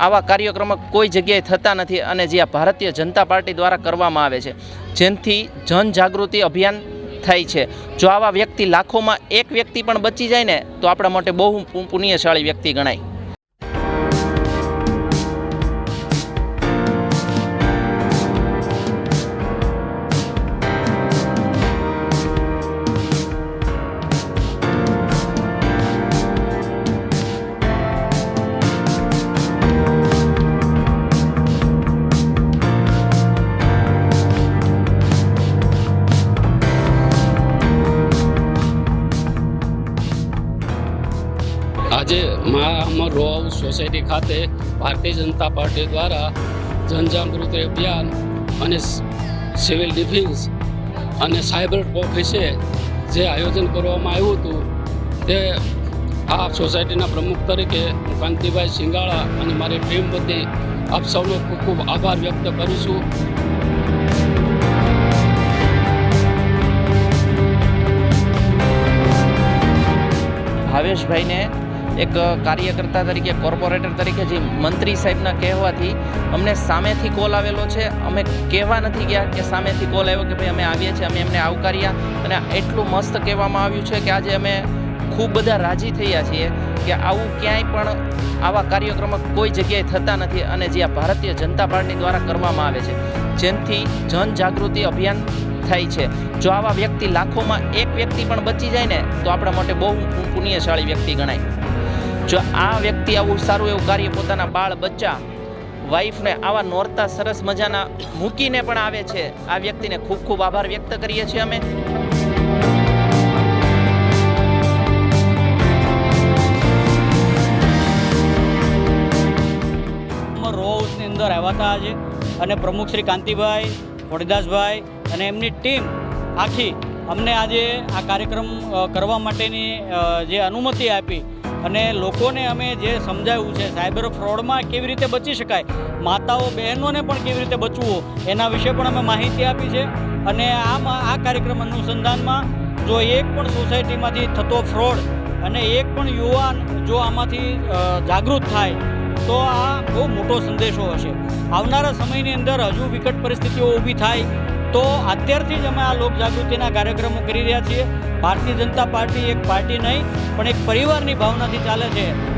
આવા કાર્યક્રમો કોઈ જગ્યાએ થતા નથી અને જે આ ભારતીય જનતા પાર્ટી દ્વારા કરવામાં આવે છે. જેનાથી જનજાગૃતિ અભિયાન થાય છે. જો આવા વ્યક્તિ લાખોમાં એક વ્યક્તિ પણ બચી જાય ને, તો આપણા માટે બહુ પુણ્યશાળી વ્યક્તિ ગણાય. મા સોસાયટી ખાતે ભારતીય જનતા પાર્ટી દ્વારા જનજાગૃતિ અભિયાન અને સિવિલ ડિફેન્સ અને સાયબર ઓફિસે જે આયોજન કરવામાં આવ્યું હતું, તે આ સોસાયટીના પ્રમુખ તરીકે હું કાંતિભાઈ સિંગાળા અને મારી ટીમ બધી આપ સૌનો ખૂબ ખૂબ આભાર વ્યક્ત કરું છું. ભાવેશભાઈને એક કાર્યકર્તા તરીકે, કોર્પોરેટર તરીકે જે મંત્રી સાહેબના કહેવાથી અમને સામેથી કોલ આવેલો છે. અમે કહેવા નથી ગયા કે સામેથી કોલ આવ્યો કે ભાઈ અમે આવીએ છીએ, અમે એમને આવકાર્યા અને એટલું મસ્ત કહેવામાં આવ્યું છે કે આજે અમે ખૂબ બધા રાજી થયા છીએ કે આવું ક્યાંય પણ આવા કાર્યક્રમો કોઈ જગ્યાએ થતા નથી અને જે આ ભારતીય જનતા પાર્ટી દ્વારા કરવામાં આવે છે. જેનાથી જનજાગૃતિ અભિયાન થાય છે. જો આવા વ્યક્તિ લાખોમાં એક વ્યક્તિ પણ બચી જાય ને, તો આપણા માટે બહુ પુણ્યશાળી વ્યક્તિ ગણાય. જો આ વ્યક્તિ આવું સારું એવું કાર્ય પોતાના બાળ બચ્ચા વાઈફને આવા નોરતા, સરસ મજાના મૂકીને પણ આવે છે, આ વ્યક્તિને ખૂબ ખૂબ આભાર વ્યક્ત કરીએ છીએ અમે. રો અંદર આવ્યા હતા આજે અને પ્રમુખ શ્રી કાંતિભાઈ ખોડીદાસભાઈ અને એમની ટીમ આખી અમને આજે આ કાર્યક્રમ કરવા માટેની જે અનુમતિ આપી અને લોકોને અમે જે સમજાવ્યું છે, સાયબર ફ્રોડમાં કેવી રીતે બચી શકાય, માતાઓ, બહેનોને પણ કેવી રીતે બચવું, એના વિશે પણ અમે માહિતી આપી છે. અને આમાં આ કાર્યક્રમ અનુસંધાનમાં જો એક પણ સોસાયટીમાંથી થતો ફ્રોડ અને એક પણ યુવાન જો આમાંથી જાગૃત થાય, તો આ બહુ મોટો સંદેશો હશે. આવનારા સમયની અંદર હજુ વિકટ પરિસ્થિતિઓ ઊભી થાય તો અત્યારથી જ અમે આ લોકજાગૃતિના કાર્યક્રમો કરી રહ્યા છીએ. ભારતીય જનતા પાર્ટી એક પાર્ટી નહીં, પણ એક પરિવારની ભાવનાથી ચાલે છે.